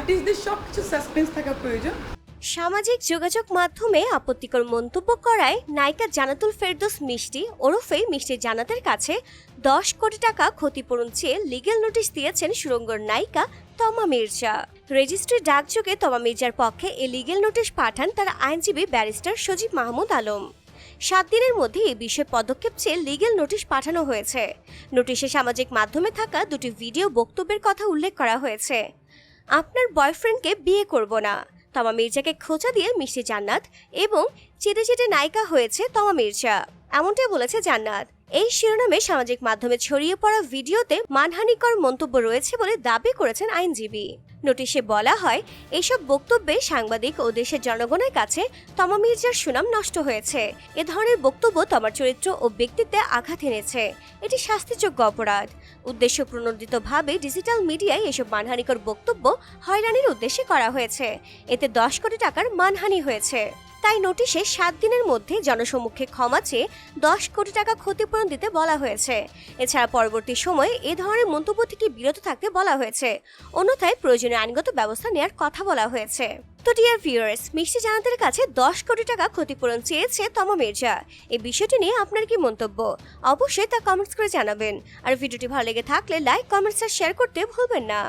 আর্টিস্টদের সব কিছু সাসপেন্স থাকা প্রয়োজন। সামাজিক যোগাযোগ মাধ্যমে আপত্তিকর মন্তব্য করায় নায়িকা জানাতুল ফেরদোস মিষ্টি ওরফে মিষ্টি জানাতের কাছে দশ কোটি টাকা ক্ষতিপূরণ চেয়ে লিগেল নোটিশ দিয়েছেন সুরঙ্গর নায়িকা তমা মির্জা। রেজিস্ট্রি ডাকযোগে তমা মির্জার পক্ষে এ লিগেল নোটিশ পাঠান তার আইনজীবী ব্যারিস্টার সজীব মাহমুদ আলম। সাত দিনের মধ্যে এ বিষয়ে পদক্ষেপ চেয়ে লিগেল নোটিশ পাঠানো হয়েছে। নোটিশে সামাজিক মাধ্যমে থাকা দুটি ভিডিও বক্তব্যের কথা উল্লেখ করা হয়েছে। আপনার বয়ফ্রেন্ডকে বিয়ে করব না। তমা মির্জাকে খোঁচা দিয়ে মিষ্টি জান্নাত এবং চেটে চেটে নায়িকা হয়েছে তমা মির্জা। এমনটাই বলেছে জান্নাত। এই শিরোনামে সামাজিক মাধ্যমে ছড়িয়ে পড়া ভিডিওতে মানহানিকর মন্তব্য রয়েছে বলে দাবি করেছেন আইনজীবী। নোটিশে বলা হয়, এসব বক্তব্যে সাংবাদিক ও দেশের জনগণের কাছে তমা মির্জার সুনাম নষ্ট হয়েছে। এ ধরনের বক্তব্য তমার চরিত্র ও ব্যক্তিত্বে আঘাত এনেছে। এটি শাস্তিযোগ্য অপরাধ। উদ্দেশ্য প্রণোদিতভাবে ডিজিটাল মিডিয়ায় এসব মানহানিকর বক্তব্য হয়রানির উদ্দেশ্যে করা হয়েছে। এতে দশ কোটি টাকার মানহানি হয়েছে। তাই নোটিশে সাত দিনের মধ্যে জনসমক্ষে ক্ষমা চেয়ে দশ কোটি টাকা ক্ষতিপূরণ দিতে বলা হয়েছে। এছাড়া পরবর্তী সময়ে এ ধরনের মন্তব্য থেকে বিরত থাকতে বলা হয়েছে। অন্যথায় প্রয়োজনীয় আইনগত ব্যবস্থা নেওয়ার কথা বলা হয়েছে। তো ডিয়ার ভিউয়ার্স মিষ্টি জানাতের কাছে দশ কোটি টাকা ক্ষতিপূরণ চেয়েছে তমা মির্জা। এই বিষয়টি নিয়ে আপনার কি মন্তব্য? অবশ্যই তা কমেন্টস করে জানাবেন। আর ভিডিওটি ভালো লেগে থাকলে লাইক কমেন্টস আর শেয়ার করতে ভুলবেন না।